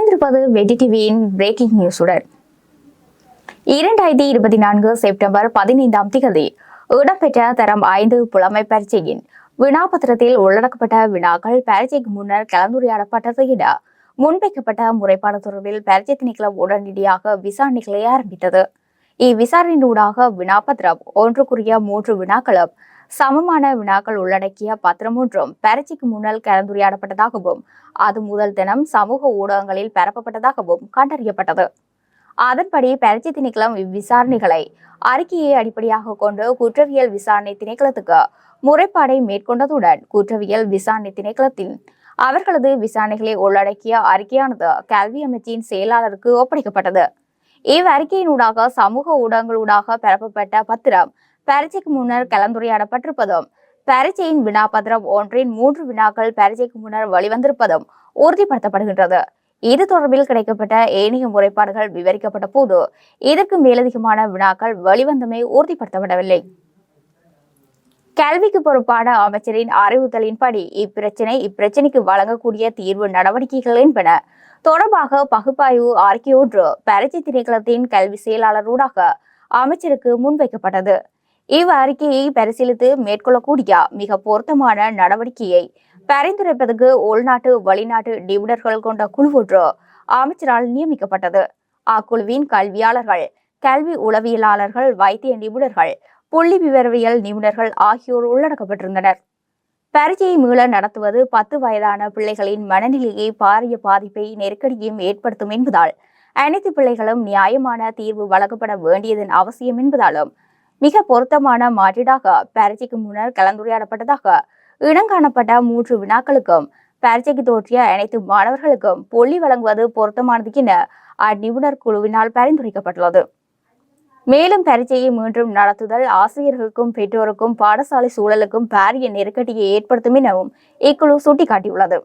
இணைந்திருப்பது வெடி டிவியின் பிரேக்கிங் நியூஸுடன் இரண்டாயிரத்தி இருபத்தி நான்கு செப்டம்பர் பதினைந்தாம் தேதி இடம்பெற்ற தரம் ஐந்து புலமை பரீட்சையின் வினாபத்திரத்தில் உள்ளடக்கப்பட்ட வினாக்கள் பரீட்சைக்கு முன்னர் கலந்துரையாடப்பட்டதை விட முன்வைக்கப்பட்ட முறைப்பாடு தொடர்பில் பரீட்சை திணைக்களம் உடனடியாக விசாரணைகளை ஆரம்பித்தது. இவ்விசாரணையூடாக வினாபத்திரம் ஒன்றுக்குரிய மூன்று வினாக்களும் சமமான வினாக்கள் உள்ளடக்கிய பத்திரம் ஒன்றும் பரீட்சைக்கு முன்னல் கலந்துரையாடப்பட்டதாகவும் அது முதல் தினம் சமூக ஊடகங்களில் பரப்பப்பட்டதாகவும் கண்டறியப்பட்டது. அதன்படி பரீட்சை திணைக்களம் இவ்விசாரணைகளை அறிக்கையை அடிப்படையாக கொண்டு குற்றவியல் விசாரணை திணைக்களத்துக்கு முறைப்பாடை மேற்கொண்டதுடன் குற்றவியல் விசாரணை திணைக்களத்தில் அவர்களது விசாரணைகளை உள்ளடக்கிய அறிக்கையானது கல்வி அமைச்சின் செயலாளருக்கு ஒப்படைக்கப்பட்டது. இவ்வறிக்கையினூடாக சமூக ஊடகங்களூடாக பரப்பப்பட்ட பத்திரம் பரீட்சைக்கு முன்னர் கலந்துரையாடப்பட்டிருப்பதும் பரீட்சையின் வினாபத்திரம் ஒன்றின் மூன்று வினாக்கள் பரீட்சைக்கு முன்னர் வெளிவந்திருப்பதும் உறுதிப்படுத்தப்படுகின்றது. இது தொடர்பில் கிடைக்கப்பட்ட ஏனைய முறைப்பாடுகள் விவரிக்கப்பட்ட போது இதற்கு மேலதிகமான வினாக்கள் வெளிவந்தமை உறுதிப்படுத்தப்படவில்லை. கல்விக்கு பொறுப்பான அமைச்சரின் அறிவுறுத்தலின்படி இப்பிரச்சினை இப்பிரச்சினைக்கு வழங்கக்கூடிய தீர்வு நடவடிக்கைகள் என்பன. தொடர்பாக பகுப்பாய்வு அறிக்கை ஒன்று பரீட்சை திணைக்களத்தின் கல்வி செயலாளரூடாக அமைச்சருக்கு முன்வைக்கப்பட்டது. இவ் அறிக்கையை பரிசீலித்து மேற்கொள்ளக்கூடிய மிக பொருத்தமான நடவடிக்கையை பரிந்துரைப்பதற்கு உள்நாட்டு வெளிநாட்டு நிபுணர்கள் கொண்ட குழு ஒன்று அமைச்சரால் நியமிக்கப்பட்டது. அக்குழுவின் கல்வியாளர்கள் கல்வி உளவியலாளர்கள் வைத்திய நிபுணர்கள் புள்ளி விவரவியல் நிபுணர்கள் ஆகியோர் உள்ளடக்கப்பட்டிருந்தனர் பரீட்சையை மீள நடத்துவது பத்து வயதான பிள்ளைகளின் மனநிலையை பாரிய பாதிப்பை நெருக்கடியையும் ஏற்படுத்தும் என்பதால் அனைத்து பிள்ளைகளும் நியாயமான தீர்வு வழங்கப்பட வேண்டியதன் அவசியம் என்பதாலும் மிக பொருத்தமான மாற்றீடாக பரீட்சைக்கு முன்னர் கலந்துரையாடப்பட்டதாக இனங்காணப்பட்ட மூன்று வினாக்களுக்கும் பரீட்சைக்கு தோற்றிய அனைத்து மாணவர்களுக்கும் பொல்லி வழங்குவது பொருத்தமானது என அந்நிபுணர் குழுவினால் பரிந்துரைக்கப்பட்டுள்ளது. மேலும் பரீட்சையை மீண்டும் நடத்துதல் ஆசிரியர்களுக்கும் பெற்றோருக்கும் பாடசாலை சூழலுக்கும் பாரிய நெருக்கடியை ஏற்படுத்தும் எனவும் இக்குழு சுட்டிக்காட்டியுள்ளது.